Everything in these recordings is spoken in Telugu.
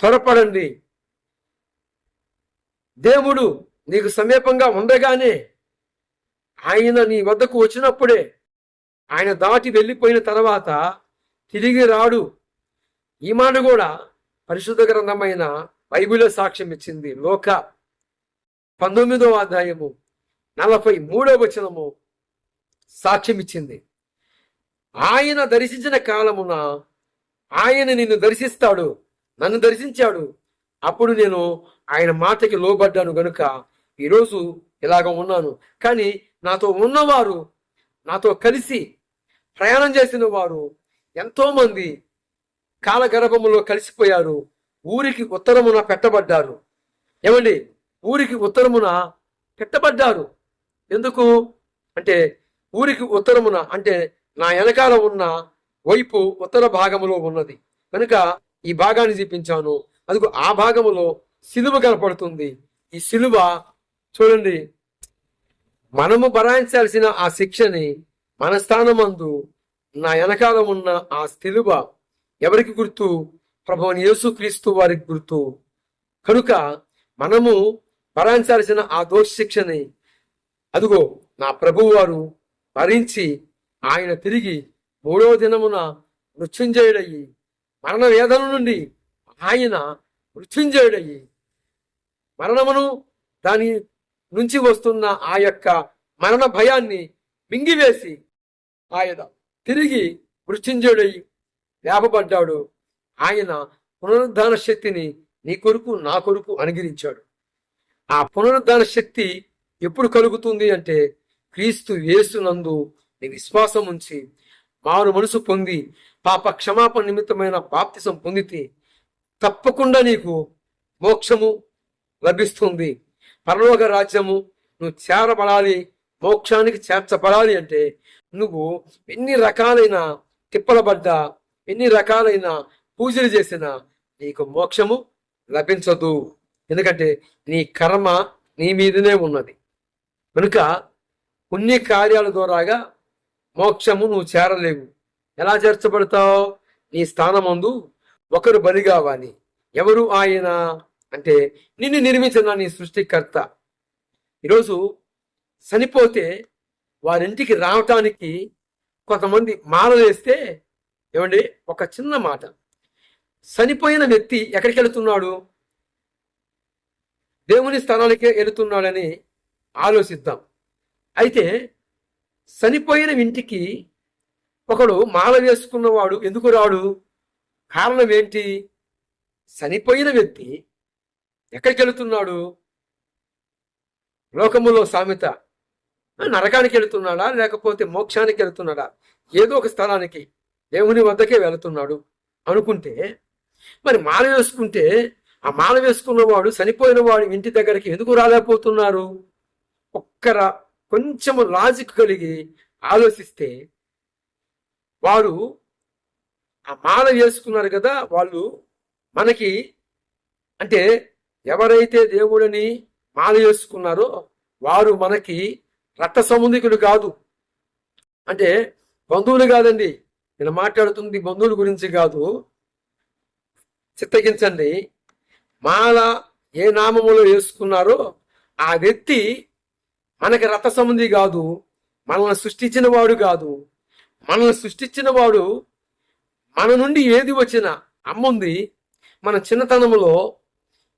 త్వరపడండి. దేవుడు నీకు సమీపంగా ఉండగానే ఆయన నీ వద్దకు వచ్చినప్పుడే ఆయన దాటి వెళ్ళిపోయిన తర్వాత తిరిగి రాడు. ఈ మాట కూడా పరిశుద్ధ గ్రంథమైన బైబిల్లో సాక్ష్యం ఇచ్చింది. లోక పంతొమ్మిదవ అధ్యాయము నలభై మూడవ వచనము సాక్ష్యం ఇచ్చింది. ఆయన దర్శించిన కాలమున ఆయన నిన్ను దర్శిస్తాడు. నన్ను దర్శించాడు. అప్పుడు నేను ఆయన మాటకి లోబడ్డాను గనుక ఈరోజు ఇలాగ ఉన్నాను. కానీ నాతో ఉన్నవారు నాతో కలిసి ప్రయాణం చేసిన వారు ఎంతోమంది కాలగర్భములో కలిసిపోయారు. ఊరికి ఉత్తరమున పెట్టబడ్డారు. ఏమండి? ఊరికి ఉత్తరమున పెట్టబడ్డారు. ఎందుకు? అంటే ఊరికి ఉత్తరమున అంటే నా వెనకాల ఉన్న వైపు ఉత్తర భాగములో ఉన్నది. కనుక ఈ భాగాన్ని చూపించాను. అందుకు ఆ భాగములో సిలువ కనపడుతుంది. ఈ సిలువ చూడండి. మనము భరాయించాల్సిన ఆ శిక్షని మన స్థానమందు నా వెనకాల ఉన్న ఆ సిలువ ఎవరికి గుర్తు? ప్రభువని యేసుక్రీస్తు వారికి గుర్తు. కనుక మనము భరాయించాల్సిన ఆ దోష శిక్షని అదిగో నా ప్రభువు వారు భరించి ఆయన తిరిగి మూడవ దినమున మృత్యుంజయుడయ్యి మరణ వేదన నుండి ఆయన మృత్యుంజయుడయ్యి. మరణమును దాని నుంచి వస్తున్న ఆ యొక్క మరణ భయాన్ని మింగివేసి ఆయన తిరిగి మృత్యుంజయుడయ్యి లేపబడ్డాడు. ఆయన పునరుద్ధాన శక్తిని నీ కొరకు నా కొరకు అనుగ్రహించాడు. ఆ పునరుద్ధాన శక్తి ఎప్పుడు కలుగుతుంది అంటే క్రీస్తు యేసునందు నీ విశ్వాసం ఉంచి మారు మనసు పొంది పాప క్షమాపణ నిమిత్తమైన బాప్తిసం పొందితే తప్పకుండా నీకు మోక్షము లభిస్తుంది. పరలోక రాజ్యము నువ్వు చేరబడాలి మోక్షానికి చేర్చబడాలి అంటే నువ్వు ఎన్ని రకాలైన తిప్పలబడ్డా ఎన్ని రకాలైన పూజలు చేసినా నీకు మోక్షము లభించదు. ఎందుకంటే నీ కర్మ నీ మీదనే ఉన్నది. కనుక పుణ్య కార్యాల ద్వారాగా మోక్షము నువ్వు చేరలేవు. ఎలా చేర్చబడతావు? నీ స్థానమందు ఒకరు బలిగావాలి ఎవరు ఆయన? అంటే నిన్ను నిర్మించిన నీ సృష్టికర్త. ఈరోజు చనిపోతే వారింటికి రావటానికి కొంతమంది మాలలేస్తే ఏమండి? ఒక చిన్న మాట. చనిపోయిన వ్యక్తి ఎక్కడికి వెళుతున్నాడు? దేవుని స్థానానికే వెళుతున్నాడని ఆలోచిద్దాం. అయితే చనిపోయిన ఇంటికి ఒకడు మాల వేసుకున్నవాడు ఎందుకు రాడు? కారణం ఏంటి? చనిపోయిన వ్యక్తి ఎక్కడికి వెళుతున్నాడు? లోకములో సామెత నరకానికి వెళుతున్నాడా? లేకపోతే మోక్షానికి వెళుతున్నాడా? ఏదో ఒక స్థలానికి దేవుని వద్దకే వెళుతున్నాడు. అనుకుంటే మరి మాల వేసుకుంటే ఆ మాల వేసుకున్నవాడు చనిపోయిన వాడు ఇంటి దగ్గరికి ఎందుకు రాలేకపోతున్నారు? ఒక్కర కొంచెము లాజిక్ కలిగి ఆలోచిస్తే వారు ఆ మాల వేసుకున్నారు కదా వాళ్ళు మనకి అంటే ఎవరైతే దేవుడిని మాల వేసుకున్నారో వారు మనకి రక్త సంబంధికులు కాదు. అంటే బంధువులు కాదండి. నేను మాట్లాడుతుంది బంధువుల గురించి కాదు. చిత్తగించండి. మాల ఏ నామములో వేసుకున్నారో ఆ వ్యక్తి మనకి రక్త సంబంధి కాదు. మనల్ని సృష్టించిన వాడు కాదు. మనల్ని సృష్టించిన వాడు మన నుండి ఏది వచ్చినా అమ్ముంది మన చిన్నతనములో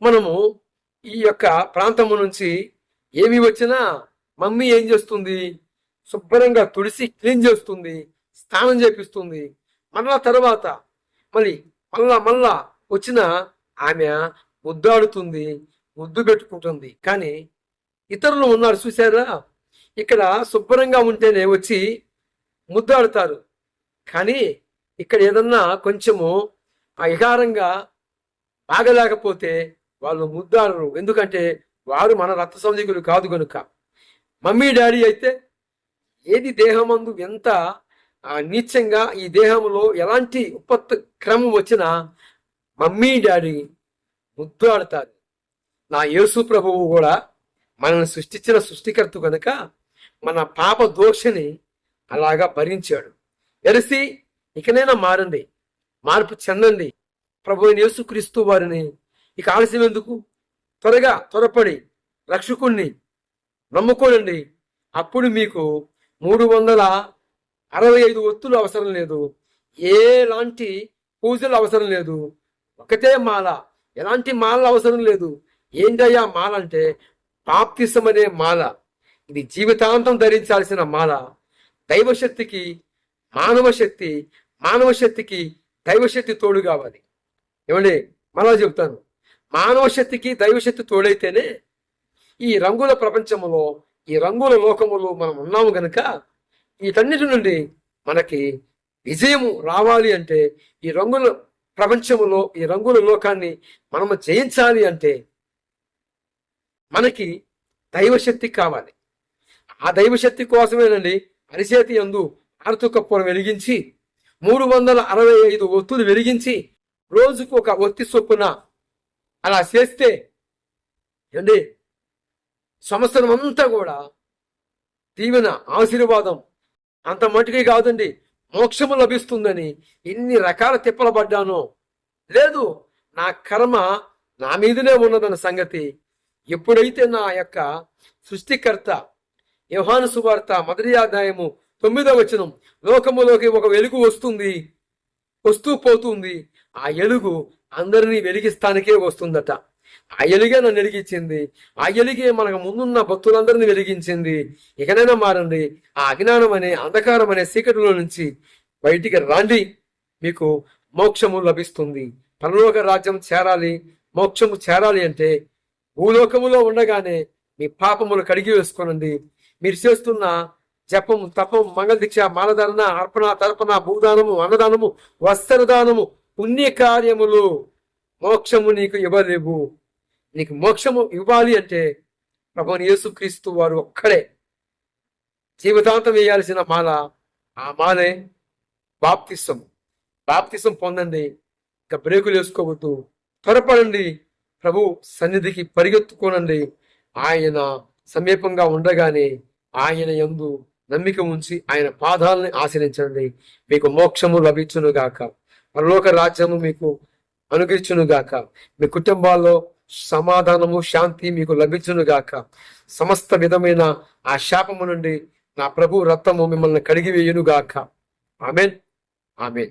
మనము ఈ యొక్క ప్రాంతము నుంచి ఏమి వచ్చినా మమ్మీ ఏం చేస్తుంది? శుభ్రంగా తుడిసి క్లీన్ చేస్తుంది స్నానం చేపిస్తుంది. మళ్ళా తర్వాత మళ్ళీ మళ్ళా మళ్ళా వచ్చిన ఆమె ముద్దాడుతుంది ముద్దు పెట్టుకుంటుంది. కానీ ఇతరులు ఉన్నారు చూసారా ఇక్కడ శుభ్రంగా ఉంటేనే వచ్చి ముద్దాడుతారు. కానీ ఇక్కడ ఏదన్నా కొంచెము వికారంగా ఆగలేకపోతే వాళ్ళు ముద్దాడరు. ఎందుకంటే వారు మన రక్త సంధికులు కాదు కనుక మమ్మీ డాడీ అయితే ఏది దేహమందు ఎంత నీచంగా ఈ దేహంలో ఎలాంటి ఉపత్ క్రమం వచ్చినా మమ్మీ డాడీ ముద్దాడుతారు. నా యేసు ప్రభువు కూడా మనల్ని సృష్టించిన సృష్టికర్త కనుక మన పాప దోషని అలాగా భరించాడు. ఎరిసి ఇకనైనా మారండి మార్పు చెందండి. ప్రభు యేసుక్రీస్తు వారిని. ఇక ఆలస్యం ఎందుకు? త్వరగా త్వరపడి రక్షకుణ్ణి నమ్ముకోనండి. అప్పుడు మీకు మూడు వందల అరవై ఐదు ఒత్తులు అవసరం లేదు. ఎలాంటి పూజలు అవసరం లేదు. ఒకటే మాల. ఎలాంటి మాల అవసరం లేదు. ఏంటయ్యా మాల అంటే పాప్తిసం అనే మాల. ఇది జీవితాంతం ధరించాల్సిన మాల. దైవశక్తికి మానవ శక్తి మానవ శక్తికి దైవశక్తి తోడు కావాలి. ఏమండి? మరలా చెప్తాను మానవ శక్తికి దైవశక్తి తోడైతేనే ఈ రంగుల ప్రపంచములో ఈ రంగుల లోకములో మనం ఉన్నాము గనక వీటన్నిటి నుండి మనకి విజయము రావాలి అంటే ఈ రంగుల ప్రపంచములో ఈ రంగుల లోకాన్ని మనము జయించాలి అంటే మనకి దైవశక్తి కావాలి. ఆ దైవశక్తి కోసమేనండి అరిచేతి ఎందు ఆరుతుకప్పును వెలిగించి మూడు వందల అరవై ఐదు ఒత్తులు వెలిగించి రోజుకు ఒక ఒత్తి చొప్పున అలా చేస్తే ఏండి సంవత్సరం అంతా కూడా దీవెన ఆశీర్వాదం అంత మటుకే కాదండి మోక్షము లభిస్తుందని ఇన్ని రకాల తిప్పలు పడ్డానో. లేదు నా కర్మ నా మీదనే ఉన్నదన్న సంగతి ఎప్పుడైతే నా యొక్క సృష్టికర్త యోహాను సువార్త మొదటి అధ్యాయము తొమ్మిదో వచనం. లోకములోకి ఒక వెలుగు వస్తుంది వస్తూ పోతుంది. ఆ ఎలుగు అందరినీ వెలిగిస్తానికే వస్తుందట. ఆ ఎలుగే నన్ను వెలిగించింది. ఆ ఎలుగే మనకు ముందున్న భక్తులందరినీ వెలిగించింది. ఇకనైనా మారండి. ఆ అజ్ఞానం అనే అంధకారం అనే చీకటిలో నుంచి బయటికి రాండి. మీకు మోక్షము లభిస్తుంది. పరలోక రాజ్యం చేరాలి. మోక్షము చేరాలి అంటే భూలోకములో ఉండగానే మీ పాపములు కడిగి వేసుకోనండి మీరు చేస్తున్న జపం తపం మంగళదీక్ష మాలధారణ అర్పణ తర్పణ భూదానము అన్నదానము వస్త్రదానము పుణ్య కార్యములు మోక్షము నీకు ఇవ్వలేవు. నీకు మోక్షము ఇవ్వాలి అంటే ప్రభుని యేసుక్రీస్తు వారు ఒక్కడే. జీవితాంతం వేయాల్సిన మాల ఆ మాలే బాప్తిసం బాప్తిసం పొందండి ఇక బ్రేకులు వేసుకోవద్దు. త్వరపడండి ప్రభు సన్నిధికి పరిగెత్తుకోనండి. ఆయన సమీపంగా ఉండగానే ఆయన యందు నమ్మిక ఉంచి ఆయన పాదాలని ఆశ్రయించండి. మీకు మోక్షము లభించును గాక. పరలోక రాజ్యము మీకు అనుగ్రహించును గాక. మీ కుటుంబాల్లో సమాధానము శాంతి మీకు లభించును గాక. సమస్త విధమైన ఆ శాపము నుండి నా ప్రభు రక్తము మిమ్మల్ని కడిగి వేయును గాక. ఆమెన్. ఆమెన్.